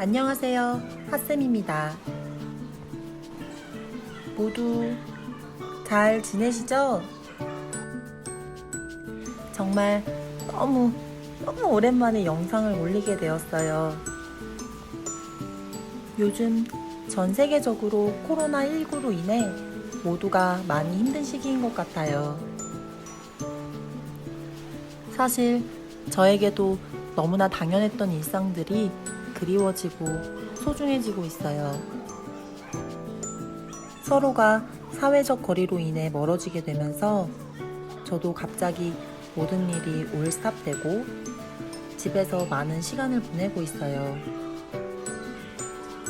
안녕하세요. 핫쌤입니다. 모두 잘 지내시죠? 정말 너무, 너무 오랜만에 영상을 올리게 되었어요. 요즘 전 세계적으로 코로나19로 인해 모두가 많이 힘든 시기인 것 같아요. 사실 저에게도 너무나 당연했던 일상들이 그리워지고 소중해지고 있어요. 서로가 사회적 거리로 인해 멀어지게 되면서 저도 갑자기 모든 일이 올스탑되고 집에서 많은 시간을 보내고 있어요.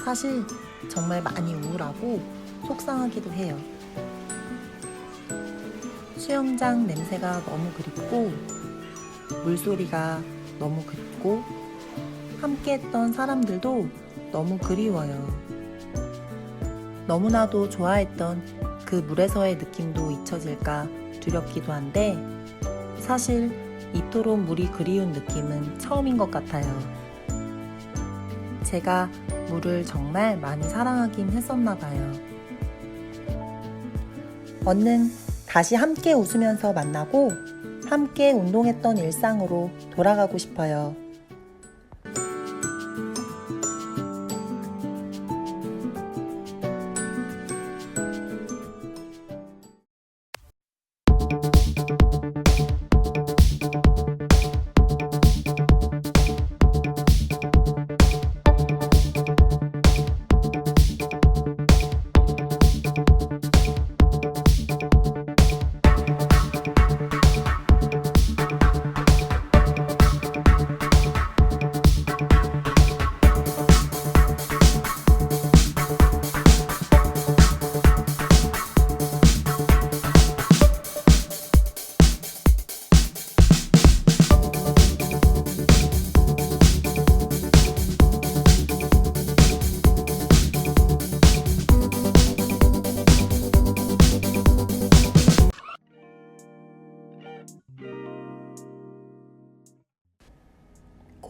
사실 정말 많이 우울하고 속상하기도 해요. 수영장 냄새가 너무 그립고 물소리가 너무 그립고 함께 했던 사람들도 너무 그리워요. 너무나도 좋아했던 그 물에서의 느낌도 잊혀질까 두렵기도 한데 사실 이토록 물이 그리운 느낌은 처음인 것 같아요. 제가 물을 정말 많이 사랑하긴 했었나 봐요. 얼른 다시 함께 웃으면서 만나고 함께 운동했던 일상으로 돌아가고 싶어요.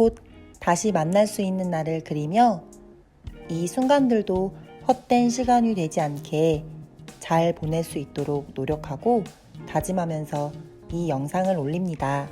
곧 다시 만날 수 있는 날을 그리며 이 순간들도 헛된 시간이 되지 않게 잘 보낼 수 있도록 노력하고 다짐하면서 이 영상을 올립니다.